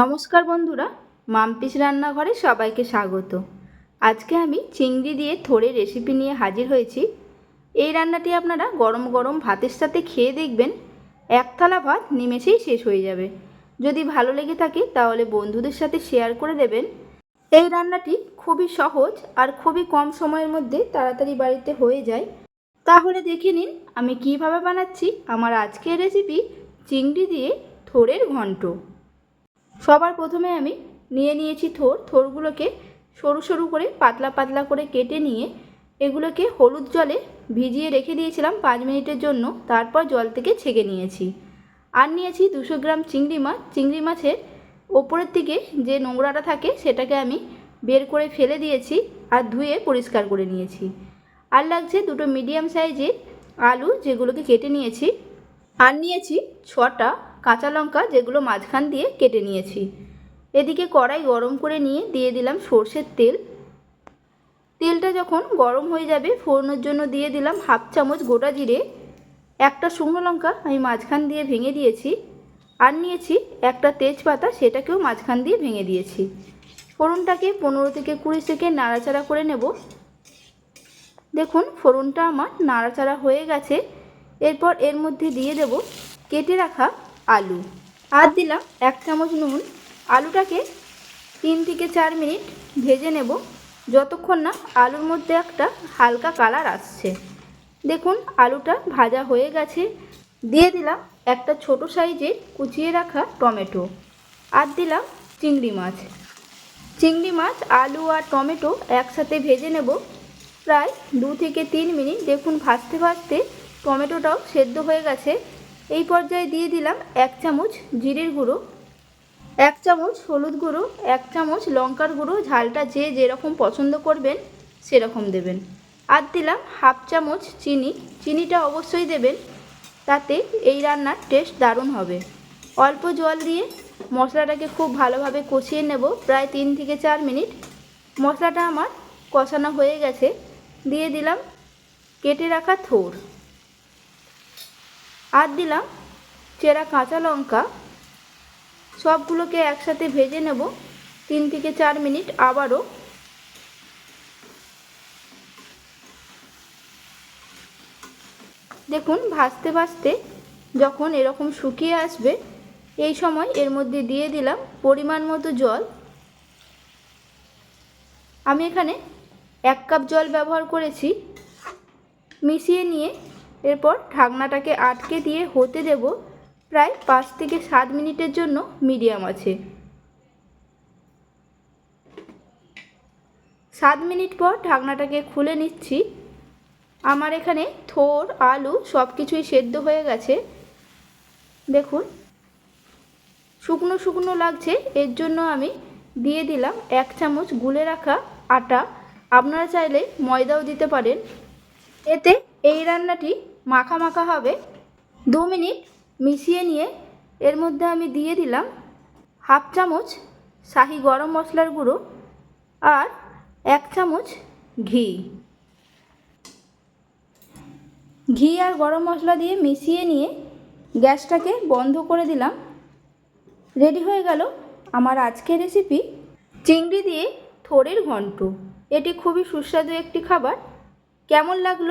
নমস্কার বন্ধুরা, মামপিস রান্নাঘরে সবাইকে স্বাগত। আজকে আমি চিংড়ি দিয়ে থোড়ে রেসিপি নিয়ে হাজির হয়েছি। এই রান্নাটি আপনারা গরম গরম ভাতের সাথে খেয়ে দেখবেন, এক থালা ভাত নিমেষেই শেষ হয়ে যাবে। যদি ভালো লেগে থাকে তাহলে বন্ধুদের সাথে শেয়ার করে দেবেন। এই রান্নাটি খুবই সহজ আর খুবই কম সময়ের মধ্যে তাড়াতাড়ি বাড়িতে হয়ে যায়। তাহলে দেখে নিন আমি কীভাবে বানাচ্ছি আমার আজকের রেসিপি চিংড়ি দিয়ে থোড়ের ঘন্ট। সবার প্রথমে আমি নিয়ে নিয়েছি থোর। থোরগুলোকে সরু সরু করে, পাতলা পাতলা করে কেটে নিয়ে এগুলোকে হলুদ জলে ভিজিয়ে রেখে দিয়েছিলাম পাঁচ মিনিটের জন্য। তারপর জল থেকে ছেঁকে নিয়েছি। আর নিয়েছি দুশো গ্রাম চিংড়ি মাছ। চিংড়ি মাছের ওপরের দিকে যে নোংরাটা থাকে সেটাকে আমি বের করে ফেলে দিয়েছি আর ধুয়ে পরিষ্কার করে নিয়েছি। আর লাগছে দুটো মিডিয়াম সাইজের আলু যেগুলোকে কেটে নিয়েছি। আর নিয়েছি ছটা কাঁচা লঙ্কা যেগুলো মাঝখান দিয়ে কেটে নিয়েছি। এদিকে কড়াই গরম করে নিয়ে দিয়ে দিলাম সর্ষের তেল। তেলটা যখন গরম হয়ে যাবে, ফোড়নোর জন্য দিয়ে দিলাম হাফ চামচ গোটা জিরে, একটা শুকনো লঙ্কা আমি মাঝখান দিয়ে ভেঙে দিয়েছি, আর নিয়েছি একটা তেজপাতা সেটাকেও মাঝখান দিয়ে ভেঙে দিয়েছি। ফোড়নটাকে পনেরো থেকে কুড়ি সেকেন্ড নাড়াচাড়া করে নেব। দেখুন, ফোড়নটা আমার নাড়াচাড়া হয়ে গেছে। এরপর এর মধ্যে দিয়ে দেব কেটে রাখা আলু। আর দিলাম এক চামচ নুন। আলুটাকে তিন থেকে চার মিনিট ভেজে নেব। যতক্ষণ না আলুর মধ্যে একটা হালকা কালার আসছে। দেখুন, আলুটা ভাজা হয়ে গেছে। দিয়ে দিলাম একটা ছোট সাইজের কুচিয়ে রাখা টমেটো। আর দিলাম চিংড়ি মাছ। চিংড়ি মাছ, আলু আর টমেটো একসাথে ভেজে নেব। প্রায় দু থেকে তিন মিনিট। দেখুন, ভাজতে ভাজতে টমেটোটাও সেদ্ধ হয়ে গেছে। এই পর্যায়ে দিয়ে দিলাম এক চামচ জিরের গুঁড়ো, এক চামচ হলুদ গুঁড়ো, এক চামচ লঙ্কার গুঁড়ো, ঝালটা যে যেরকম পছন্দ করবেন সেরকম দেবেন। আর দিলাম হাফ চামচ চিনি, চিনিটা অবশ্যই দেবেন, তাতে এই রান্নার টেস্ট দারুণ হবে। অল্প জল দিয়ে মশলাটাকে খুব ভালোভাবে কষিয়ে নেব প্রায় তিন থেকে চার মিনিট। মশলাটা আমার কষানো হয়ে গেছে। দিয়ে দিলাম কেটে রাখা থোর। আর দিলাম চেরা কাঁচা লঙ্কা। সবগুলোকে একসাথে ভেজে নেব। তিন থেকে চার মিনিট আবারও। দেখুন, ভাজতে ভাজতে যখন এরকম শুকিয়ে আসবে, এই সময় এর মধ্যে দিয়ে দিলাম পরিমাণ মতো জল। আমি এখানে এক কাপ জল ব্যবহার করেছি। মিশিয়ে নিয়ে এরপর ঢাকনাটাকে আটকে দিয়ে হতে দেব প্রায় পাঁচ থেকে সাত মিনিটের জন্য মিডিয়াম আছে। সাত মিনিট পর ঢাকনাটাকে খুলে নিচ্ছি। আমার এখানে থোর, আলু সব কিছুই সেদ্ধ হয়ে গেছে। দেখুন, শুকনো শুকনো লাগছে। এর জন্য আমি দিয়ে দিলাম এক চামচ গুলে রাখা আটা। আপনারা চাইলে ময়দাও দিতে পারেন। এতে এই রান্নাটি মাখা মাখা হবে। দু মিনিট মিশিয়ে নিয়ে এর মধ্যে আমি দিয়ে দিলাম হাফ চামচ শাহি গরম মশলার গুঁড়ো আর এক চামচ ঘি। ঘি আর গরম মশলা দিয়ে মিশিয়ে নিয়ে গ্যাসটাকে বন্ধ করে দিলাম। রেডি হয়ে গেল আমার আজকের রেসিপি। চিংড়ি দিয়ে থোড়ের ঘন্ট। এটি খুবই সুস্বাদু একটি খাবার। কেমন লাগল